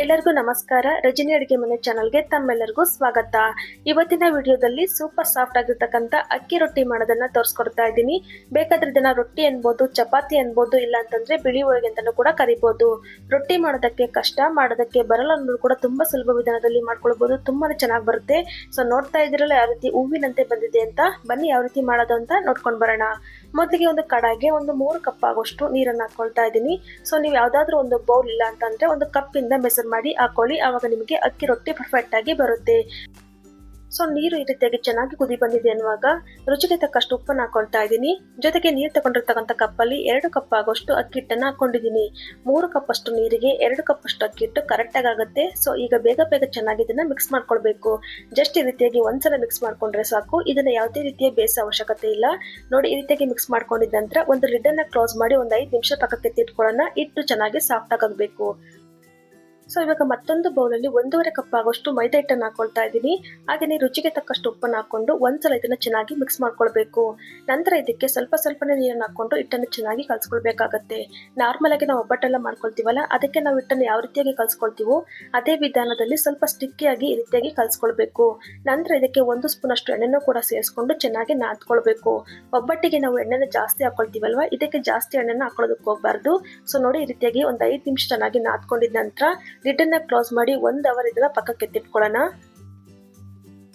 ಎಲ್ಲರಿಗೂ ನಮಸ್ಕಾರ. ರಜನಿ ಅಡುಗೆ ಮನೆ ಚಾನಲ್ಗೆ ತಮ್ಮೆಲ್ಲರಿಗೂ ಸ್ವಾಗತ. ಇವತ್ತಿನ ವಿಡಿಯೋದಲ್ಲಿ ಸೂಪರ್ ಸಾಫ್ಟ್ ಆಗಿರ್ತಕ್ಕಂಥ ಅಕ್ಕಿ ರೊಟ್ಟಿ ಮಾಡೋದನ್ನ ತೋರಿಸ್ಕೊಡ್ತಾ ಇದ್ದೀನಿ. ಬೇಕಾದ್ರೆ ಇದನ್ನ ರೊಟ್ಟಿ ಅನ್ಬೋದು, ಚಪಾತಿ ಅನ್ಬೋದು, ಇಲ್ಲ ಅಂತಂದ್ರೆ ಬಿಳಿ ಹೋಳಿಗೆ ಅಂತಾನೂ ಕೂಡ ಕರಿಬಹುದು ರೊಟ್ಟಿ ಮಾಡೋದಕ್ಕೆ ಕಷ್ಟ, ಮಾಡೋದಕ್ಕೆ ಬರಲ್ಲ ಅನ್ನೋದು ಕೂಡ ತುಂಬಾ ಸುಲಭ ವಿಧಾನದಲ್ಲಿ ಮಾಡ್ಕೊಳ್ಬಹುದು ತುಂಬಾನೇ ಚೆನ್ನಾಗಿ ಬರುತ್ತೆ. ಸೊ ನೋಡ್ತಾ ಇದ್ರಲ್ಲ ಯಾವ ರೀತಿ ಹೂವಿನಂತೆ ಬಂದಿದೆ ಅಂತ? ಬನ್ನಿ ಯಾವ ರೀತಿ ಮಾಡೋದು ಅಂತ ನೋಡ್ಕೊಂಡು ಬರೋಣ. ಮೊದಲಿಗೆ ಒಂದು ಕಡಾಗೆ ಒಂದು ಮೂರು ಕಪ್ ಆಗೋಷ್ಟು ನೀರನ್ನು ಹಾಕೊಳ್ತಾ ಇದ್ದೀನಿ. ಸೊ ನೀವು ಯಾವ್ದಾದ್ರು ಒಂದು ಬೌಲ್ ಇಲ್ಲ ಅಂತಂದ್ರೆ ಒಂದು ಕಪ್ಪಿಂದ ಮೆಸರ್ ಮಾಡಿ ಹಾಕೊಳ್ಳಿ ಆವಾಗ ನಿಮಗೆ ಅಕ್ಕಿ ರೊಟ್ಟಿ ಪರ್ಫೆಕ್ಟ್ ಆಗಿ ಬರುತ್ತೆ. ಸೊ ನೀರು ಈ ರೀತಿಯಾಗಿ ಚೆನ್ನಾಗಿ ಕುದಿ ಬಂದಿದೆ ಅನ್ನುವಾಗ ರುಚಿಗೆ ತಕ್ಕಷ್ಟು ಉಪ್ಪನ್ನು ಹಾಕೊಳ್ತಾ ಇದ್ದೀನಿ. ಜೊತೆಗೆ ನೀರು ತಗೊಂಡಿರ್ತಕ್ಕಂಥ ಕಪ್ಪಲ್ಲಿ ಎರಡು ಕಪ್ ಆಗೋಷ್ಟು ಅಕ್ಕಿ ಹಿಟ್ಟನ್ನು ಹಾಕೊಂಡಿದ್ದೀನಿ. ಮೂರು ಕಪ್ ಅಷ್ಟು ನೀರಿಗೆ, ಎರಡು ಕಪ್ ಅಷ್ಟು ಅಕ್ಕಿ ಹಿಟ್ಟು ಕರೆಕ್ಟಾಗಿ ಆಗುತ್ತೆ. ಸೊ ಈಗ ಬೇಗ ಬೇಗ ಚೆನ್ನಾಗಿ ಇದನ್ನ ಮಿಕ್ಸ್ ಮಾಡ್ಕೊಳ್ಬೇಕು. ಜಸ್ಟ್ ಈ ರೀತಿಯಾಗಿ ಒಂದ್ಸಲ ಮಿಕ್ಸ್ ಮಾಡ್ಕೊಂಡ್ರೆ ಸಾಕು. ಇದನ್ನ ಯಾವುದೇ ರೀತಿಯ ಬೇಸ ಅವಶ್ಯಕತೆ ಇಲ್ಲ. ನೋಡಿ, ಈ ರೀತಿಯಾಗಿ ಮಿಕ್ಸ್ ಮಾಡ್ಕೊಂಡಿದ ನಂತರ ಒಂದು ಲಿಡ್ಡನ್ನು ಕ್ಲೋಸ್ ಮಾಡಿ ಒಂದು ಐದು ನಿಮಿಷ ಪಕ್ಕಕ್ಕೆ ತಿಟ್ಕೊಳ್ಳೋಣ ಇಟ್ಟು ಚೆನ್ನಾಗಿ ಸಾಫ್ಟ್ ಆಗಬೇಕು. ಸೊ, ಇವಾಗ ಮತ್ತೊಂದು ಬೌಲಲ್ಲಿ ಒಂದೂವರೆ ಕಪ್ ಆಗೋಷ್ಟು ಮೈದಾ ಹಿಟ್ಟನ್ನು ಹಾಕೊಳ್ತಾ ಇದ್ದೀನಿ. ಹಾಗೆಯೇ ರುಚಿಗೆ ತಕ್ಕಷ್ಟು ಉಪ್ಪನ್ನು ಹಾಕೊಂಡು ಒಂದ್ಸಲ ಇದನ್ನ ಚೆನ್ನಾಗಿ ಮಿಕ್ಸ್ ಮಾಡ್ಕೊಳ್ಬೇಕು. ನಂತರ ಇದಕ್ಕೆ ಸ್ವಲ್ಪ ಸ್ವಲ್ಪನೇ ನೀರನ್ನು ಹಾಕೊಂಡು ಹಿಟ್ಟನ್ನು ಚೆನ್ನಾಗಿ ಕಲ್ಸ್ಕೊಳ್ಬೇಕಾಗತ್ತೆ. ನಾರ್ಮಲ್ ಆಗಿ ನಾವು ಒಬ್ಬಟ್ಟೆಲ್ಲ ಮಾಡ್ಕೊಳ್ತೀವಲ್ಲ, ಅದಕ್ಕೆ ನಾವು ಹಿಟ್ಟನ್ನು ಯಾವ ರೀತಿಯಾಗಿ ಕಲ್ಸ್ಕೊಳ್ತೀವೋ ಅದೇ ವಿಧಾನದಲ್ಲಿ ಸ್ವಲ್ಪ ಸ್ಟಿಕ್ಕಿಯಾಗಿ ಈ ರೀತಿಯಾಗಿ ಕಲ್ಸ್ಕೊಳ್ಬೇಕು. ನಂತರ ಇದಕ್ಕೆ ಒಂದು ಸ್ಪೂನ್ ಅಷ್ಟು ಎಣ್ಣೆನೂ ಕೂಡ ಸೇರಿಸ್ಕೊಂಡು ಚೆನ್ನಾಗಿ ನಾದ್ಕೊಳ್ಬೇಕು. ಒಬ್ಬಟ್ಟಿಗೆ ನಾವು ಎಣ್ಣೆನ ಜಾಸ್ತಿ ಹಾಕೊಳ್ತೀವಲ್ವ, ಇದಕ್ಕೆ ಜಾಸ್ತಿ ಎಣ್ಣೆನ ಹಾಕೊಳ್ಳೋದಕ್ಕೆ ಹೋಗಬಾರ್ದು. ಸೊ, ನೋಡಿ ಈ ರೀತಿಯಾಗಿ ಒಂದು ಐದು ನಿಮಿಷ ಚೆನ್ನಾಗಿ ನಾದ್ಕೊಂಡಿದ ನಂತರ ಲಿಡ್ಡನ್ನ ಕ್ಲೋಸ್ ಮಾಡಿ ಒಂದು ಅವರ್ ಇದನ್ನ ಪಕ್ಕಕ್ಕೆ ಎತ್ತಿಟ್ಕೊಳ್ಳೋಣ.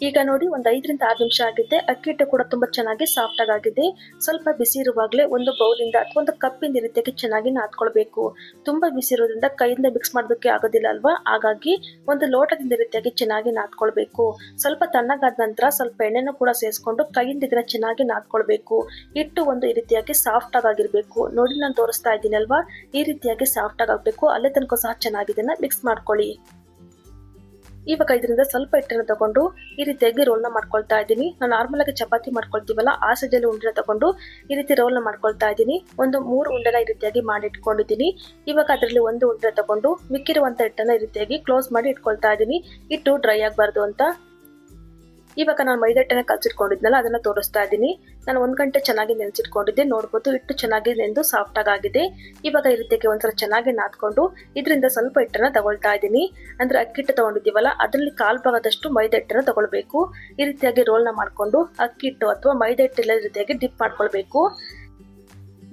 ಈಗ ನೋಡಿ, ಒಂದು ಐದರಿಂದ ಆರು ನಿಮಿಷ ಆಗಿದೆ. ಅಕ್ಕಿ ಹಿಟ್ಟು ಕೂಡ ತುಂಬಾ ಚೆನ್ನಾಗಿ ಸಾಫ್ಟ್ ಆಗಿದೆ. ಸ್ವಲ್ಪ ಬಿಸಿ ಇರುವಾಗಲೇ ಒಂದು ಬೌಲಿಂದ ಅಥವಾ ಒಂದು ಕಪ್ಪಿಂದ ಈ ರೀತಿಯಾಗಿ ಚೆನ್ನಾಗಿ ನಾದ್ಕೊಳ್ಬೇಕು. ತುಂಬಾ ಬಿಸಿ ಇರೋದ್ರಿಂದ ಕೈಯಿಂದ ಮಿಕ್ಸ್ ಮಾಡೋದಕ್ಕೆ ಆಗೋದಿಲ್ಲ ಅಲ್ವಾ? ಹಾಗಾಗಿ ಒಂದು ಲೋಟದಿಂದ ರೀತಿಯಾಗಿ ಚೆನ್ನಾಗಿ ನಾದ್ಕೊಳ್ಬೇಕು. ಸ್ವಲ್ಪ ತಣ್ಣಗಾದ ನಂತರ ಸ್ವಲ್ಪ ಎಣ್ಣೆನೂ ಕೂಡ ಸೇರಿಸ್ಕೊಂಡು ಕೈಯಿಂದ ಇದನ್ನ ಚೆನ್ನಾಗಿ ನಾದ್ಕೊಳ್ಬೇಕು. ಹಿಟ್ಟು ಒಂದು ಈ ರೀತಿಯಾಗಿ ಸಾಫ್ಟ್ ಆಗಿರ್ಬೇಕು. ನೋಡಿ, ನಾನು ತೋರಿಸ್ತಾ ಇದ್ದೀನಿ ಅಲ್ವಾ? ಈ ರೀತಿಯಾಗಿ ಸಾಫ್ಟ್ ಆಗಬೇಕು. ಅಲ್ಲೇ ತನಕ ಸಹ ಚೆನ್ನಾಗಿ ಇದನ್ನ ಮಿಕ್ಸ್ ಮಾಡ್ಕೊಳ್ಳಿ. ಇವಾಗ ಇದರಿಂದ ಸ್ವಲ್ಪ ಹಿಟ್ಟನ್ನು ತಗೊಂಡು ಈ ರೀತಿಯಾಗಿ ರೋಲ್ನ ಮಾಡ್ಕೊಳ್ತಾ ಇದ್ದೀನಿ. ನಾನು ನಾರ್ಮಲ್ ಆಗಿ ಚಪಾತಿ ಮಾಡ್ಕೊಳ್ತೀವಲ್ಲ, ಆ ಸೈಜಲ್ಲಿ ಉಂಡೆನ ತಗೊಂಡು ಈ ರೀತಿ ರೋಲ್ನ ಮಾಡ್ಕೊಳ್ತಾ ಇದ್ದೀನಿ. ಒಂದು ಮೂರು ಉಂಡೆನ ಈ ರೀತಿಯಾಗಿ ಮಾಡಿ ಇಟ್ಕೊಂಡಿದ್ದೀನಿ ಇವಾಗ ಅದರಲ್ಲಿ ಒಂದು ಉಂಡೆ ತಗೊಂಡು ಮಿಕ್ಕಿರುವಂತ ಹಿಟ್ಟನ್ನ ಈ ರೀತಿಯಾಗಿ ಕ್ಲೋಸ್ ಮಾಡಿ ಇಟ್ಕೊಳ್ತಾ ಇದ್ದೀನಿ. ಹಿಟ್ಟು ಡ್ರೈ ಆಗಬಾರ್ದು ಅಂತ. ಇವಾಗ ನಾನು ಮೈದಾ ಹಿಟ್ಟನ್ನ ಕಲ್ಸಿಟ್ಕೊಂಡಿದ್ನಲ್ಲ, ಅದನ್ನ ತೋರಿಸ್ತಾ ಇದ್ದೀನಿ. ನಾನು ಒಂದು ಗಂಟೆ ಚೆನ್ನಾಗಿ ನೆನೆಸಿಟ್ಕೊಂಡಿದ್ದೆ, ನೋಡ್ಬೋದು ಹಿಟ್ಟು ಚೆನ್ನಾಗಿ ನೆಂದು ಸಾಫ್ಟ್ ಆಗಿದೆ. ಇವಾಗ ಈ ರೀತಿಯಾಗಿ ಒಂದ್ಸಲ ಚೆನ್ನಾಗಿ ನಾದ್ಕೊಂಡು ಇದರಿಂದ ಸ್ವಲ್ಪ ಹಿಟ್ಟನ್ನು ತಗೊಳ್ತಾ ಇದ್ದೀನಿ. ಅಂದರೆ ಅಕ್ಕಿ ಹಿಟ್ಟು ತೊಗೊಂಡಿದ್ದೀವಲ್ಲ, ಅದರಲ್ಲಿ ಕಾಲು ಭಾಗದಷ್ಟು ಮೈದಾ ಹಿಟ್ಟನ್ನು ತಗೊಳ್ಬೇಕು. ಈ ರೀತಿಯಾಗಿ ರೋಲ್ನ ಮಾಡಿಕೊಂಡು ಅಕ್ಕಿ ಹಿಟ್ಟು ಅಥವಾ ಮೈದಾ ಹಿಟ್ಟೆಲ್ಲ ರೀತಿಯಾಗಿ ಡಿಪ್ ಮಾಡ್ಕೊಳ್ಬೇಕು.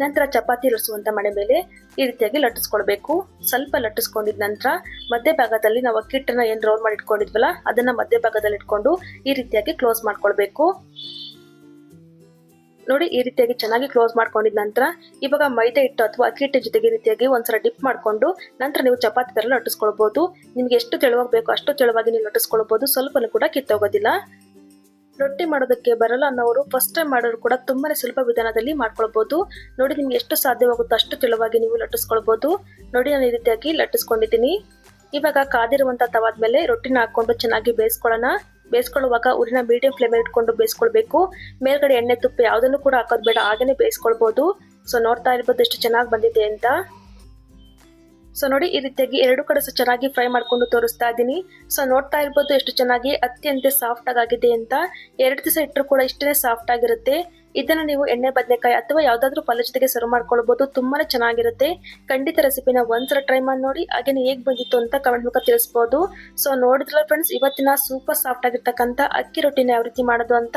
ನಂತರ ಚಪಾತಿ ಲಟ್ಟಿಸುವಂತ ಮಣೆ ಮೇಲೆ ಈ ರೀತಿಯಾಗಿ ಲಟ್ಟಿಸ್ಕೊಳ್ಬೇಕು. ಸ್ವಲ್ಪ ಲಟ್ಟಿಸ್ಕೊಂಡಿದ ನಂತರ ಮಧ್ಯ ಭಾಗದಲ್ಲಿ ನಾವು ಅಕ್ಕಿ ಹಿಟ್ಟನ್ನು ಏನು ರೋಲ್ ಮಾಡಿ ಇಟ್ಕೊಂಡಿದ್ವಲ್ಲ ಅದನ್ನು ಮಧ್ಯ ಭಾಗದಲ್ಲಿ ಇಟ್ಕೊಂಡು ಈ ರೀತಿಯಾಗಿ ಕ್ಲೋಸ್ ಮಾಡ್ಕೊಳ್ಬೇಕು. ನೋಡಿ ಈ ರೀತಿಯಾಗಿ ಚೆನ್ನಾಗಿ ಕ್ಲೋಸ್ ಮಾಡ್ಕೊಂಡಿದ ನಂತರ ಇವಾಗ ಮೈದಾ ಹಿಟ್ಟು ಅಥವಾ ಅಕ್ಕಿ ಹಿಟ್ಟು ಜೊತೆಗೆ ರೀತಿಯಾಗಿ ಒಂದ್ಸಲ ಡಿಪ್ ಮಾಡ್ಕೊಂಡು ನಂತರ ನೀವು ಚಪಾತಿ ಥರ ಲಟ್ಟಿಸ್ಕೊಳ್ಬಹುದು ನಿಮ್ಗೆ ಎಷ್ಟು ತೆಳುವಾಗಿ ಬೇಕು ಅಷ್ಟು ತೆಳುವಾಗಿ ನೀವು ಲಟ್ಟಿಸ್ಕೊಳ್ಬಹುದು ಸ್ವಲ್ಪನೂ ಕೂಡ ಕಿತ್ತೋಗೋದಿಲ್ಲ. ರೊಟ್ಟಿ ಮಾಡೋದಕ್ಕೆ ಬರಲ್ಲ ಅನ್ನೋರು ಫಸ್ಟ್ ಟೈಮ್ ಮಾಡೋರು ಕೂಡ ತುಂಬಾನೇ ಸುಲಭ ವಿಧಾನದಲ್ಲಿ ಮಾಡ್ಕೊಳ್ಬಹುದು ನೋಡಿ ನಿಮ್ಗೆ ಎಷ್ಟು ಸಾಧ್ಯವಾಗುತ್ತೋ ಅಷ್ಟು ತೆಳುವಾಗಿ ನೀವು ಲಟ್ಟಿಸ್ಕೊಳ್ಬಹುದು ನೋಡಿ ನಾನು ಈ ರೀತಿಯಾಗಿ ಲಟ್ಟಿಸ್ಕೊಂಡಿದ್ದೀನಿ. ಇವಾಗ ಕಾದಿರುವಂತ ತವಾದ ಮೇಲೆ ರೊಟ್ಟಿನ ಹಾಕೊಂಡು ಚೆನ್ನಾಗಿ ಬೇಯಿಸ್ಕೊಳ್ಳೋಣ. ಬೇಯಿಸ್ಕೊಳ್ಳುವಾಗ ಊರಿನ ಮೀಡಿಯಂ ಫ್ಲೇಮ್ ಇಟ್ಕೊಂಡು ಬೇಸ್ಕೊಳ್ಬೇಕು ಮೇಲ್ಗಡೆ ಎಣ್ಣೆ ತುಪ್ಪ ಯಾವುದನ್ನು ಕೂಡ ಹಾಕೋದು ಬೇಡ, ಹಾಗೇನೆ ಬೇಯಿಸ್ಕೊಳ್ಬಹುದು ಸೊ ನೋಡ್ತಾ ಇರ್ಬೋದು ಎಷ್ಟು ಚೆನ್ನಾಗಿ ಬಂದಿದೆ ಅಂತ. ಸೊ ನೋಡಿ, ಈ ರೀತಿಯಾಗಿ ಎರಡು ಕಡೆ ಸಹ ಚೆನ್ನಾಗಿ ಫ್ರೈ ಮಾಡ್ಕೊಂಡು ತೋರಿಸ್ತಾ ಇದ್ದೀನಿ. ಸೊ ನೋಡ್ತಾ ಇರ್ಬೋದು ಎಷ್ಟು ಚೆನ್ನಾಗಿ ಅತ್ಯಂತ ಸಾಫ್ಟ್ ಆಗಿದೆ ಅಂತ. ಎರಡು ದಿವಸ ಇಟ್ಟರು ಕೂಡ ಇಷ್ಟೇ ಸಾಫ್ಟ್ ಆಗಿರುತ್ತೆ. ಇದನ್ನ ನೀವು ಎಣ್ಣೆ, ಬದನೆಕಾಯಿ ಅಥವಾ ಯಾವ್ದಾದ್ರು ಪಲ್ಯ ಜೊತೆಗೆ ಸರ್ವ್ ಮಾಡ್ಕೊಳ್ಬಹುದು ತುಂಬಾನೇ ಚೆನ್ನಾಗಿರುತ್ತೆ. ಖಂಡಿತ ರೆಸಿಪಿನ ಒಂದ್ಸಲ ಟ್ರೈ ಮಾಡಿ, ನೋಡಿ ಹಾಗೇನೆ ಹೇಗ್ ಬಂದಿತ್ತು ಅಂತ ಕಮೆಂಟ್ ಮೂಲಕ ತಿಳಿಸಬಹುದು ಸೊ ನೋಡಿದ್ರಲ್ಲ ಫ್ರೆಂಡ್ಸ್ ಇವತ್ತಿನ ಸೂಪರ್ ಸಾಫ್ಟ್ ಆಗಿರ್ತಕ್ಕಂಥ ಅಕ್ಕಿ ರೊಟ್ಟಿನ ಯಾವ ರೀತಿ ಮಾಡೋದು ಅಂತ.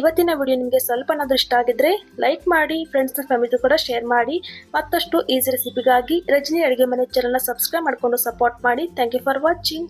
ಇವತ್ತಿನ ವಿಡಿಯೋ ನಿಮಗೆ ಸ್ವಲ್ಪನಾದರೂ ಇಷ್ಟ ಆಗಿದ್ರೆ ಲೈಕ್ ಮಾಡಿ ಫ್ರೆಂಡ್ಸ್ ಫ್ಯಾಮಿಲಿ ಕೂಡ ಶೇರ್ ಮಾಡಿ. ಮತ್ತಷ್ಟು ಈಸಿ ರೆಸಿಪಿಗಾಗಿ ರಜನಿ ಅಡುಗೆ ಮನೆ ಚಾನಲ್ನ ಸಬ್ಸ್ಕ್ರೈಬ್ ಮಾಡ್ಕೊಂಡು ಸಪೋರ್ಟ್ ಮಾಡಿ. Thank you for watching